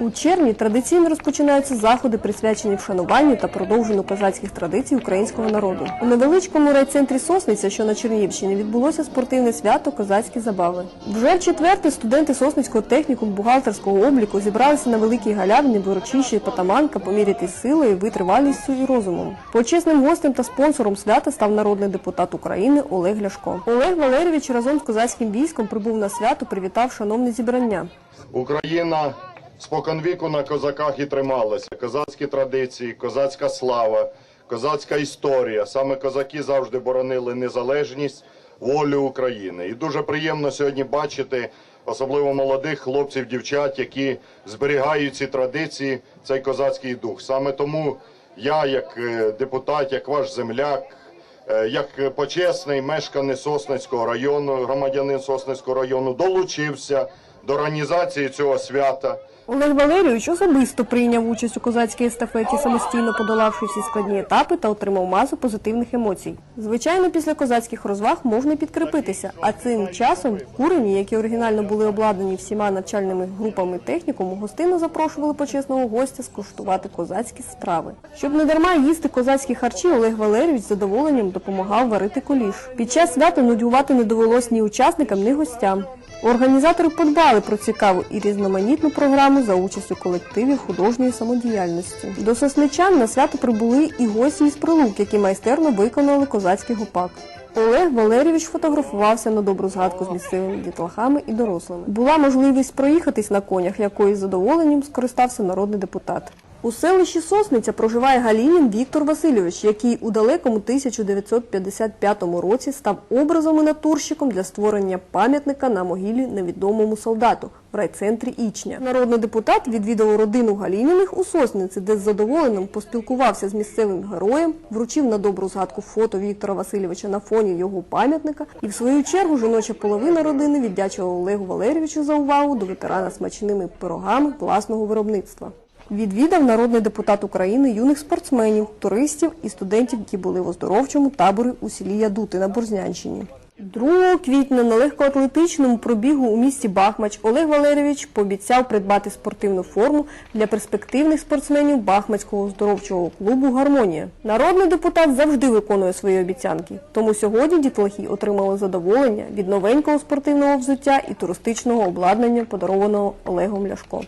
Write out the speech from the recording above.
У червні традиційно розпочинаються заходи, присвячені вшануванню та продовженню козацьких традицій українського народу. У невеличкому райцентрі Сосниця, що на Чернігівщині, відбулося спортивне свято Козацькі забави. Вже в четверте студенти Сосницького технікуму бухгалтерського обліку зібралися на великій галявині в урочищі Потаманка помірятись силою, витривалістю і розумом. Почесним гостем та спонсором свята став народний депутат України Олег Ляшко. Олег Валерійович разом з козацьким військом прибув на свято, привітав шановне зібрання. Україна споконвіку на козаках і трималася. Козацькі традиції, козацька слава, козацька історія. Саме козаки завжди боронили незалежність, волю України. І дуже приємно сьогодні бачити, особливо молодих хлопців, дівчат, які зберігають ці традиції, цей козацький дух. Саме тому я, як е, депутат, як ваш земляк, Е, як почесний мешканець Сосницького району, громадянин Сосницького району, долучився до організації цього свята. Олег Валерійович особисто прийняв участь у козацькій естафеті, самостійно подолавши всі складні етапи та отримав масу позитивних емоцій. Звичайно, після козацьких розваг можна підкріпитися, а цим часом курені, які оригінально були обладнані всіма навчальними групами технікуму, гостину запрошували почесного гостя скуштувати козацькі страви. Щоб не дарма їсти козацькі харчі, Олег Валерійович з задоволенням допомагав варити куліш. Під час свята нудьгувати не довелось ні учасникам, ні гостям. Організатори подбали про цікаву і різноманітну програму за участю колективів художньої самодіяльності. До сосничан на свято прибули і гості із прилук, які майстерно виконали козацький гопак. Олег Валерійович фотографувався на добру згадку з місцевими дітлахами і дорослими. Була можливість проїхатись на конях, якою з задоволенням скористався народний депутат. У селищі Сосниця проживає Галінін Віктор Васильович, який у далекому 1955 році став образом і натурщиком для створення пам'ятника на могилі невідомому солдату в райцентрі Ічня. Народний депутат відвідав родину Галініних у Сосниці, де з задоволенням поспілкувався з місцевим героєм, вручив на добру згадку фото Віктора Васильовича на фоні його пам'ятника. І в свою чергу жіноча половина родини віддячила Олегу Валерійовичу за увагу до ветерана смачними пирогами власного виробництва. Відвідав народний депутат України юних спортсменів, туристів і студентів, які були в оздоровчому таборі у селі Ядути на Борзнянщині. 2 квітня на легкоатлетичному пробігу у місті Бахмач Олег Валерійович пообіцяв придбати спортивну форму для перспективних спортсменів Бахмацького оздоровчого клубу Гармонія. Народний депутат завжди виконує свої обіцянки. Тому сьогодні дітлахи отримали задоволення від новенького спортивного взуття і туристичного обладнання, подарованого Олегом Ляшко.